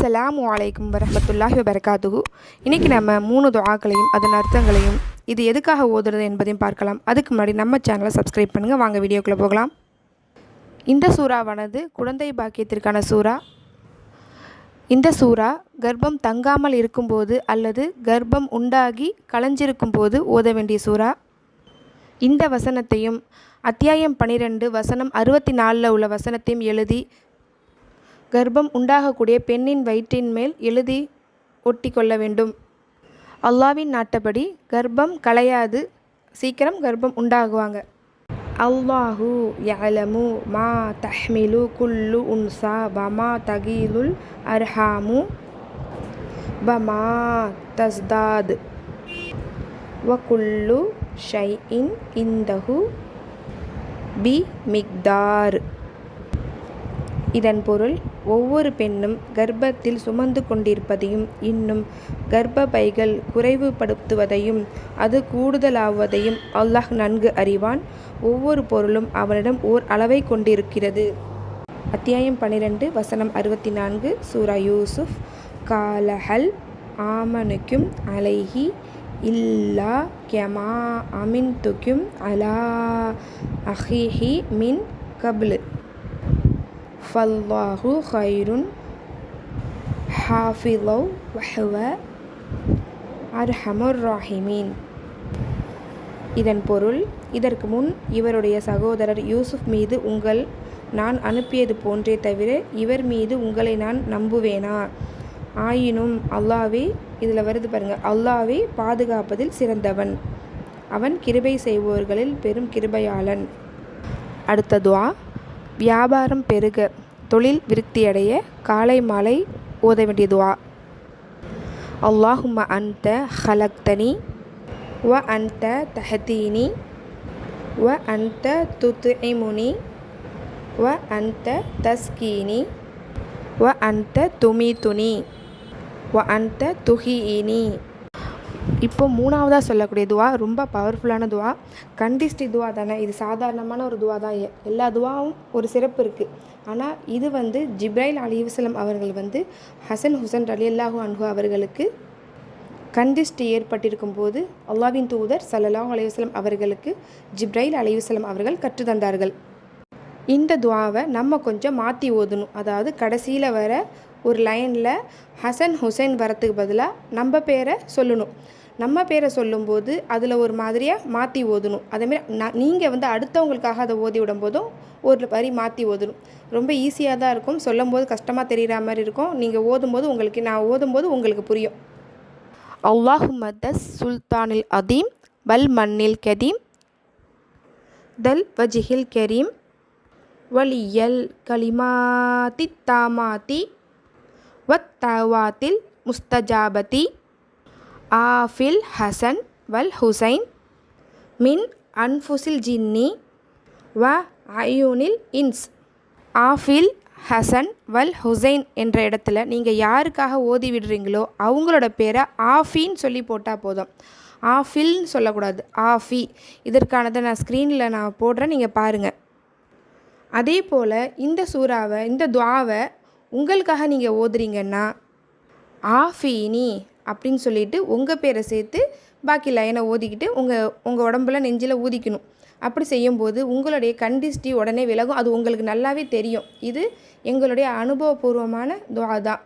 அஸ்ஸலாமு அலைக்கும் வரமத்துல்லாஹி வபரகாத்துஹு. இன்றைக்கி நம்ம மூணு துவாக்களையும் அதன் அர்த்தங்களையும் இது எதுக்காக ஓதுறது என்பதையும் பார்க்கலாம். அதுக்கு முன்னாடி நம்ம சேனலை சப்ஸ்கிரைப் பண்ணுங்கள் வாங்க வீடியோக்குள்ளே போகலாம். இந்த சூறாவானது குழந்தை பாக்கியத்திற்கான சூறா. இந்த சூறா கர்ப்பம் தங்காமல் இருக்கும்போது அல்லது கர்ப்பம் உண்டாகி களைஞ்சிருக்கும் போது ஓத வேண்டிய சூறா. இந்த வசனத்தையும் அத்தியாயம் பனிரெண்டு வசனம் அறுபத்தி நாலில் உள்ள வசனத்தையும் எழுதி கர்ப்பம் உண்டாகக்கூடிய பெண்ணின் வயிற்றின் மேல் எழுதி ஒட்டி கொள்ள வேண்டும். அல்லாவின் நாட்டப்படி கர்ப்பம் களையாது. சீக்கிரம் கர்ப்பம் உண்டாகுவாங்க. அல்லாஹு யலமு மா தஹ்மிலு குல்லு உன்சா பமா தகீலுல் அர்ஹாமு பமா தஸ்தாத். வகுல்லு ஷைஇன் இந்தஹு பி மிக்தார். இதன் பொருள் ஒவ்வொரு பெண்ணும் கர்ப்பத்தில் சுமந்து கொண்டிருப்பதையும் இன்னும் கர்ப்பப்பைகள் குறைவுபடுத்துவதையும் அது கூடுதலாவதையும் அல்லாஹ் நன்கு அறிவான். ஒவ்வொரு பொருளும் அவனிடம் ஓர் அளவை கொண்டிருக்கிறது. அத்தியாயம் பன்னிரெண்டு வசனம் அறுபத்தி நான்கு சூரா யூசுஃப். காலஹல் ஆமனுக்கும் அலைஹி இல்லா கெமா அமின் துக்கும் அலா அஹிஹி மின் கபிலு. ஃபல்லாஹு ஹைருன் ஹாஃபிலவ் வஹுவ அர்ஹமுர் ராஹிமீன் இதன் பொருள் இதற்கு முன் இவருடைய சகோதரர் யூசுஃப் மீது உங்கள் நான் அனுப்பியது போன்றே தவிர இவர் மீது உங்களை நான் நம்புவேனா? ஆயினும் அல்லாவே இதில் வருது பாருங்கள் அல்லாவே பாதுகாப்பதில் சிறந்தவன். அவன் கிருபை செய்வோர்களில் பெரும் கிருபையாளன். அடுத்த துவா. வியாபாரம் பெருக தொழில் விருத்தியடைய காலை மாலை ஓத வேண்டிய துவா. அல்லாஹும்ம அன்த ஹலக்தனி வ அன்த தஹதீனி வ அன்த துத்இமுனி வ அன்த தஸ்கீனி வ அன்த துமிதுனி வ அன்த துஹிஇனி. இப்போ மூணாவதாக சொல்லக்கூடிய துவா ரொம்ப பவர்ஃபுல்லான துவா. கண்டிஸ்டி துவா தானே இது சாதாரணமான ஒரு துவா தான். எல்லா துவாவும் ஒரு சிறப்பு இருக்குது ஆனால் இது வந்து ஜிப்ரைல் அலிவசலம் அவர்கள் வந்து ஹசன் ஹுசன் அலி அல்லாஹு அன்ஹு அவர்களுக்கு கண்டிஸ்டி ஏற்பட்டிருக்கும் போது அல்லாவின் தூதர் சல்லல்லாஹு அலைவசலம் அவர்களுக்கு ஜிப்ரைல் அலிவசலம் அவர்கள் கற்றுத்தந்தார்கள் இந்த துவாவை நம்ம கொஞ்சம் மாற்றி ஓதணும். அதாவது கடைசியில் வர ஒரு லைனில் ஹசன் ஹுசைன் வரத்துக்கு பதிலாக நம்ம பேரை சொல்லணும். நம்ம பேரை சொல்லும்போது அதில் ஒரு மாதிரியாக மாற்றி ஓதணும். அதேமாரி நான் நீங்கள் வந்து அடுத்தவங்களுக்காக அதை ஓதி விடும்போதும் ஒரு வரி மாற்றி ஓதணும். ரொம்ப ஈஸியாக தான் இருக்கும். சொல்லும்போது கஷ்டமாக தெரிகிற மாதிரி இருக்கும். நீங்கள் ஓதும்போது உங்களுக்கு நான் ஓதும்போது உங்களுக்கு புரியும். அல்லாஹுமத்தஸ் சுல்தானில் அதீம் வல் மண்ணில் கதீம் தல் வஜிஹில் கரீம். வலியல் கலிமாத்தி தாமாத்தி வத்தவாத்தில் முஸ்தஜாபதி ஆஃபில் ஹசன் வல் ஹுசைன் மின் அன்ஃபுசில் ஜின்னி வ அயூனில் இன்ஸ் ஆஃபில் ஹசன் வல் ஹுசைன் என்ற இடத்துல நீங்கள் யாருக்காக ஓதி விடுறீங்களோ அவங்களோட பேரை ஆஃபின்னு சொல்லி போட்டால் போதும். ஆஃபில்னு சொல்லக்கூடாது. ஆஃபி. இதற்கானதை நான் ஸ்க்ரீனில் நான் போடுறேன். நீங்கள் பாருங்கள் அதே போல் இந்த சூறாவை இந்த துவாவை உங்களுக்காக நீங்கள் ஓதுறீங்கன்னா ஆஃபீனி அப்படின்னு சொல்லிட்டு உங்கள் பேரை சேர்த்து பாக்கி லைனை ஓதிக்கிட்டு உங்கள் உங்கள் உடம்புல நெஞ்சில் ஊதிக்கணும். அப்படி செய்யும்போது உங்களுடைய கண்டிஸ்டி உடனே விலகும். அது உங்களுக்கு நல்லாவே தெரியும். இது எங்களுடைய அனுபவபூர்வமான துவா தான்.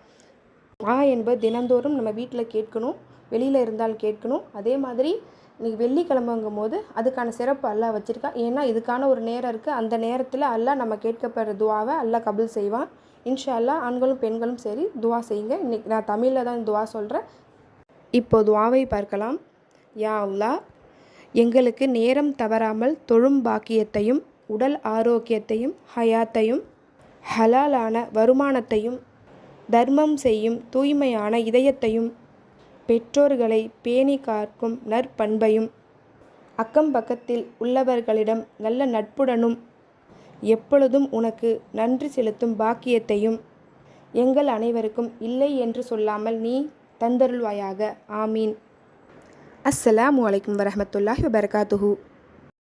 துவா என்பது தினந்தோறும் நம்ம வீட்டில் கேட்கணும். வெளியில் இருந்தால் கேட்கணும். அதே மாதிரி இன்னைக்கு வெள்ளிக்கிழமைங்கும் போது அதுக்கான சிறப்பு அல்லாஹ் வச்சுருக்கா. ஏன்னா இதுக்கான ஒரு நேரம் இருக்குது அந்த நேரத்தில் அல்லாஹ் நம்ம கேட்கப்படுற துவாவை அல்லாஹ் கபுல் செய்வான். இன்ஷா அல்லாஹ் ஆண்களும் பெண்களும் சரி துவா செய்யுங்க. இன்னைக்கு நான் தமிழில் தான் துவா சொல்கிறேன் இப்போ துவாவை பார்க்கலாம். யா அல்லாஹ் எங்களுக்கு நேரம் தவறாமல் தொழும் பாக்கியத்தையும் உடல் ஆரோக்கியத்தையும் ஹயாத்தையும் ஹலாலான வருமானத்தையும் தர்மம் செய்யும் தூய்மையான இதயத்தையும் பெற்றோர்களை பேணி காக்கும் நற்பண்பையும் அக்கம் பக்கத்தில் உள்ளவர்களிடம் நல்ல நட்புடனும் எப்பொழுதும் உனக்கு நன்றி செலுத்தும் பாக்கியத்தையும் எங்கள் அனைவருக்கும் இல்லை என்று சொல்லாமல் நீ தந்தருள்வாயாக. ஆமீன். அஸ்ஸலாமு அலைக்கும் வரமத்துல்லாஹி வபர்காத்துஹூ.